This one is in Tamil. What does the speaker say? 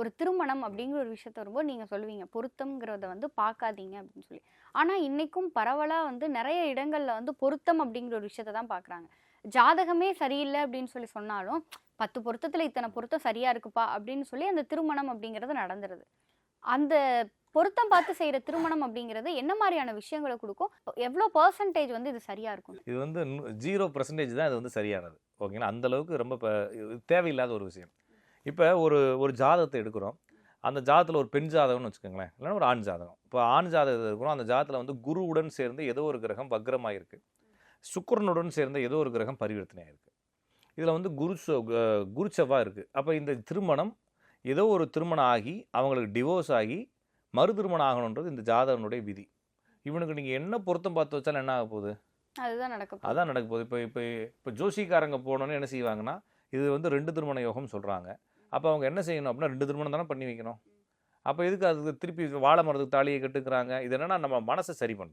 ஒரு திருமணம் அப்படிங்கிற ஒரு விஷயத்த வரும்போது நீங்கள் சொல்லுவீங்க. பொருத்தம்ங்கிறத வந்து பார்க்காதீங்க அப்படின்னு சொல்லி. ஆனால் இன்றைக்கும் பரவலாக வந்து நிறைய இடங்களில் வந்து பொருத்தம் அப்படிங்கிற ஒரு விஷயத்த தான் பார்க்குறாங்க. ஜாதகமே சரியில்லை அப்படின்னு சொல்லி சொன்னாலும் பத்து பொருத்தத்தில் இத்தனை பொருத்தம் சரியாக இருக்குப்பா அப்படின்னு சொல்லி அந்த திருமணம் அப்படிங்கிறது நடந்துருது. அந்த பொருத்தம் பார்த்து செய்கிற திருமணம் அப்படிங்கிறது என்ன மாதிரியான விஷயங்களை கொடுக்கும்? எவ்வளோ பர்சன்டேஜ் வந்து இது சரியாக இருக்கும் இது வந்து ஜீரோ பர்சன்டேஜ் தான் இது வந்து சரியானது. ஓகேங்களா? அந்த அளவுக்கு ரொம்ப தேவையில்லாத ஒரு விஷயம். இப்போ ஒரு ஒரு ஜாதகத்தை எடுக்கிறோம். அந்த ஜாதகத்தில் ஒரு பெண் ஜாதகம்னு வச்சுக்கோங்களேன். இல்லைன்னா ஒரு ஆண் ஜாதகம். இப்போ ஆண் ஜாதகத்தை இருக்கிறோம். அந்த ஜாதகத்தில் வந்து குருவுடன் சேர்ந்து ஏதோ ஒரு கிரகம் வக்ரமாக இருக்குது சுக்கிரனுடன் சேர்ந்த ஏதோ ஒரு கிரகம் பரிவர்த்தனையாக இருக்குது இதில் வந்து குரு குரு செவ்வாய் இருக்குது அப்போ இந்த திருமணம் ஏதோ ஒரு திருமணம் ஆகி அவங்களுக்கு டிவோர்ஸ் ஆகி மறு திருமணம் ஆகணுன்றது இந்த ஜாதகனுடைய விதி. இவனுக்கு நீங்கள் என்ன பொருத்தம் பார்த்து வச்சாலும் என்ன ஆக போகுது? அதுதான் நடக்க போகுது. அதான் நடக்க போகுது. இப்போ இப்போ இப்போ ஜோசிக்காரங்க போனோன்னு என்ன செய்வாங்கன்னா இது வந்து ரெண்டு திருமண யோகம் சொல்கிறாங்க அப்போ அவங்க என்ன செய்யணும் அப்படின்னா ரெண்டு திருமணம் தானே பண்ணி வைக்கணும். அப்போ எதுக்கு அதுக்கு திருப்பி வாழை மரத்துக்கு தாலியை கட்டுக்கிறாங்க? இது என்னென்னா நம்ம மனசை சரி பண்ணுறது